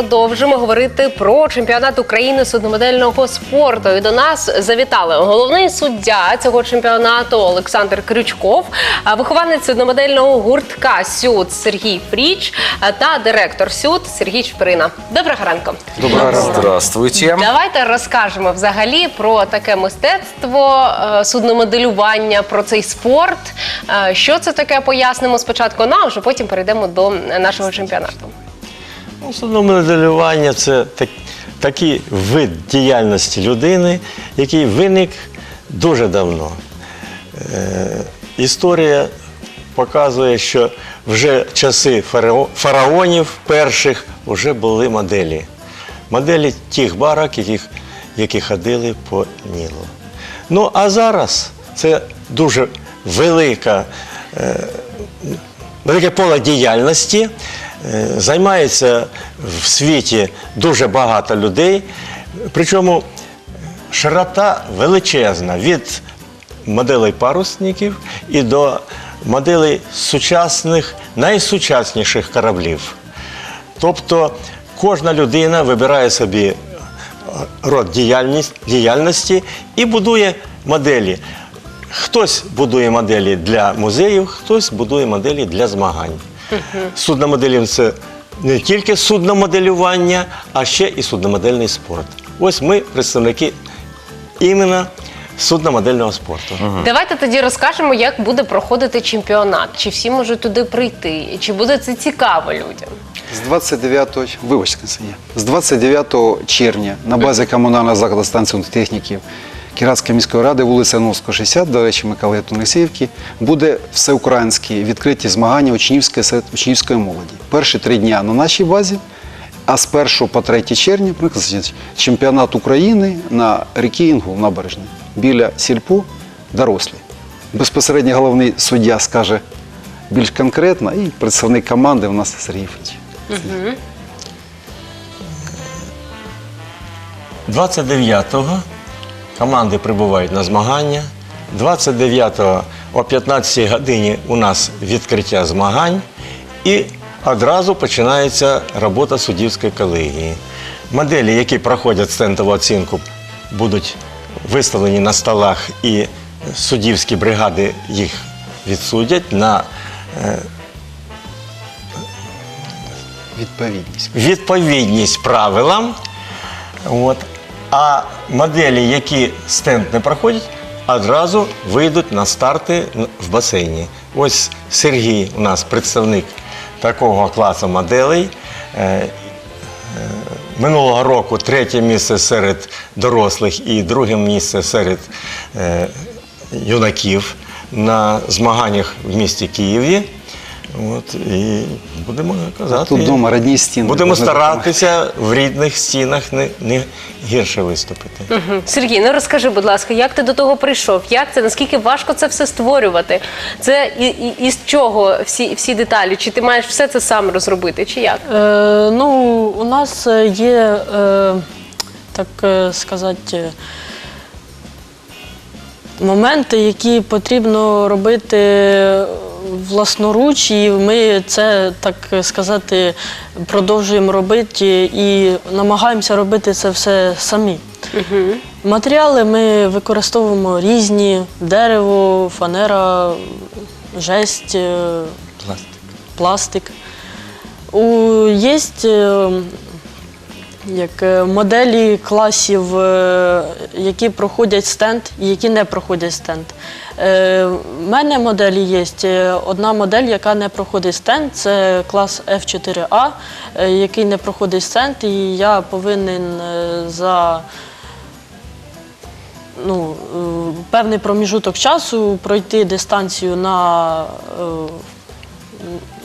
продовжимо говорити про чемпіонат України судномодельного спорту. І до нас завітали головний суддя цього чемпіонату Олександр Крючков, вихованець судномодельного гуртка СЮД Сергій Фріч та директор СЮД Сергій Чпирина. Доброго ранку. Доброго ранку. Здравствуйте. Давайте розкажемо взагалі про таке мистецтво, е, судномоделювання, про цей спорт. Е, Що це таке, пояснимо спочатку нам, а вже потім перейдемо до нашого чемпіонату. Ну, Судномоделювання це так, такий вид діяльності людини, який виник дуже давно. Е, історія показує, що вже часи фараонів перших вже були моделі. Моделі тих барок, яких, які ходили по Нілу. Ну, а зараз це дуже велика велике поле діяльності. Е, Займається в світі дуже багато людей. Причому широта величезна від моделей парусників і до моделей сучасних, найсучасніших кораблів. Тобто кожна людина вибирає собі е, род діяльності і будує моделі. Хтось будує моделі для музеїв, хтось будує моделі для змагань. Судномоделів це не тільки судномоделювання, а ще і судномодельний спорт. Ось ми представники іменно судномодельного спорту. Давайте тоді розкажемо, як буде проходити чемпіонат. Чи всі можуть туди прийти, чи буде це цікаво людям? З 29, вибачте. З 29 червня на базі комунального закладу станції техніків Кіратської міської ради, вулиця Новського, 60, до речі, Миколи Тунисівки, буде всеукраїнські відкриті змагання учнівської серед учнівської молоді. Перші три дня на нашій базі, а з 1 по 3 червня приклад, чемпіонат України на ріки Інгул набережній біля сільпу дорослі. Безпосередньо головний суддя скаже більш конкретно, і представник команди у нас Сергій Федорович. 29-го команди прибувають на змагання. 29-го о 15-й годині у нас відкриття змагань і одразу починається робота суддівської колегії. Моделі, які проходять стентову оцінку, будуть виставлені на столах і суддівські бригади їх відсудять на Відповідність. відповідність правилам. От. А моделі, які стенд не проходять, одразу вийдуть на старти в басейні. Ось Сергій у нас представник такого класу моделей. Е, е, Минулого року третє місце серед дорослих і друге місце серед е, юнаків на змаганнях в місті Києві. От, і будемо казати. Тут вдома родні стіни. Будемо старатися в рідних стінах не, не гірше виступити. Мгм. Сергій, ну розкажи, будь ласка, як ти до того прийшов? Як це? Наскільки важко це все створювати? Це і, і, із чого всі, всі деталі? Чи ти маєш все це сам розробити, чи як? Е, ну, у нас е, є, е, так е, сказати, моменти, які потрібно робити власноруч, і ми це, так сказати, продовжуємо робити і намагаємося робити це все самі. Матеріали ми використовуємо різні: дерево, фанера, жесть. е, Пластик. пластик. У, є як, е, моделі класів, е, які проходять стенд і які не проходять стенд. Е, У мене моделі є. е, Одна модель, яка не проходить стенд, це клас F4A, е, який не проходить стенд, і я повинен е, за ну, е, певний проміжуток часу пройти дистанцію на е,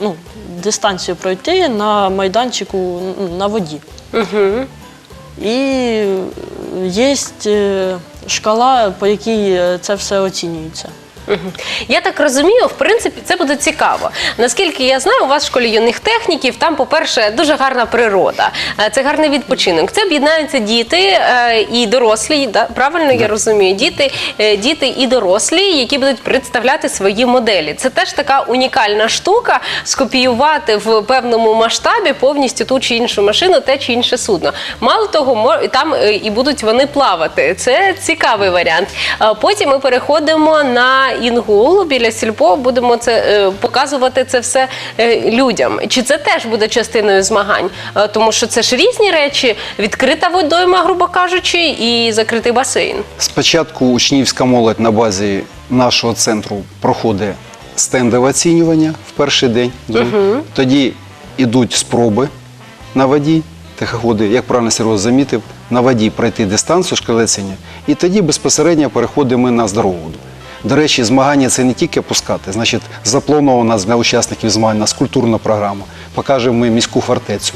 ну, дистанцію пройти на майданчику на воді. Угу. І є шкала, по якій е, це все оцінюється. Я так розумію, в принципі, це буде цікаво. Наскільки я знаю, у вас в школі юних техніків там, по-перше, дуже гарна природа. Е, Це гарний відпочинок. Це об'єднаються діти е, і дорослі. Да? Правильно я розумію? Діти, е, діти і дорослі, які будуть представляти свої моделі. Це теж така унікальна штука скопіювати в певному масштабі повністю ту чи іншу машину, те чи інше судно. Мало того, мо- там е, і будуть вони плавати. Це цікавий варіант. Е, Потім ми переходимо на інгул біля сільпо. Будемо це е, показувати це все е, людям. Чи це теж буде частиною змагань? Е, Тому що це ж різні речі: відкрита водойма, грубо кажучи, і закритий басейн. Спочатку учнівська молодь на базі нашого центру проходить стендове оцінювання в перший день. другий. Тоді йдуть спроби на воді, тихоходи, як правильно Серега замітив, на воді пройти дистанцію шкали оцінювання. І тоді безпосередньо переходимо на здорову воду. До речі, змагання це не тільки пускати, значить, запланована для учасників змагань нас культурна програма. Покажемо ми міську фортецю,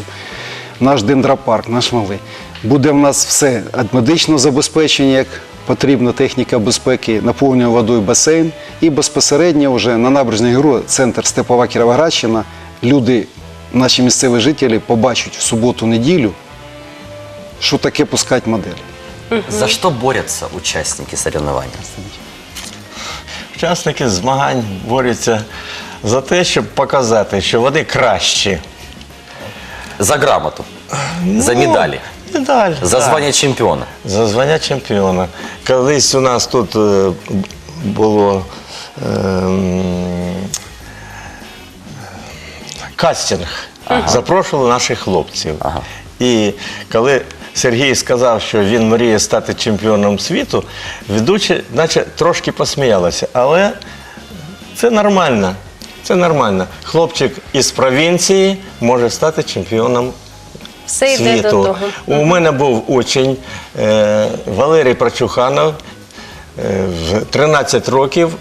наш дендропарк, наш малий. Буде в нас все від медичного забезпечення, як потрібна техніка безпеки, наповнює водою басейн. І безпосередньо вже на набережній ГРУ, центр Степова Кіровоградщина, люди, наші місцеві жителі, побачать в суботу-неділю, що таке пускати модель. За что борются участники соревнований? Учасники змагань борються за те, щоб показати, що вони кращі. За грамоту, за Ну, медали, Медаль. за так. звание чемпиона. За звання чемпіона. Колись у нас тут е, було ем, кастинг. Запрошували наших хлопців. І коли Сергій сказав, що він мріє стати чемпіоном світу, ведучі, наче трошки посміялися. Але це нормально. Це нормально. Хлопчик із провінції може стати чемпіоном Все йде до світу. того. У мене був учень е, Валерій Прочуханов е, в 13 років.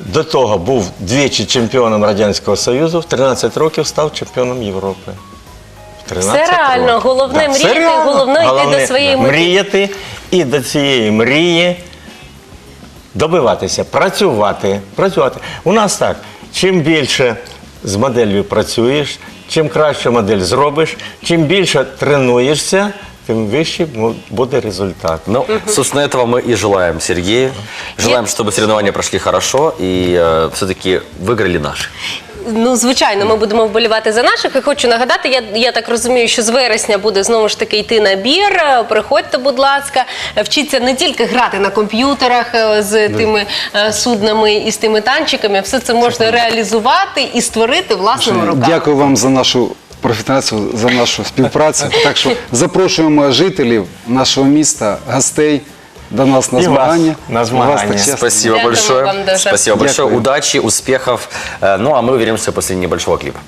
До того був двічі чемпіоном Радянського Союзу, в 13 років став чемпіоном Європи. В 13 Все реально. років. Головне все мріяти, реально. головне йти до Головне своєї мети. Мріяти і до цієї мрії добиватися, працювати. працювати. У нас так, чим більше з моделлю працюєш, чим краще модель зробиш, чим більше тренуєшся, тим вищий му- буде результат. Ну, собственно, этого мы и желаем Сергею. Желаем, чтобы соревнования прошли хорошо и все-таки выиграли наши. Ну, звичайно, ми будемо вболівати за наших. І хочу нагадати, я, я так розумію, що з вересня буде знову ж таки йти набір. Е, Приходьте, будь ласка, Е, вчіться не тільки грати на комп'ютерах е, з тими е, суднами і з тими танчиками, все це можна реалізувати і створити власними руками. Дякую вам за нашу профітацію, за нашу співпрацю. Так що запрошуємо жителів нашого міста, гостей до нас на І вас змагання. на змагання. Вас так чесно. Спасибо Дякую большое. вам дуже. Спасибо большое. Дякую. Удачи, успехов. Э, Ну, а мы увидимся после небольшого клипа.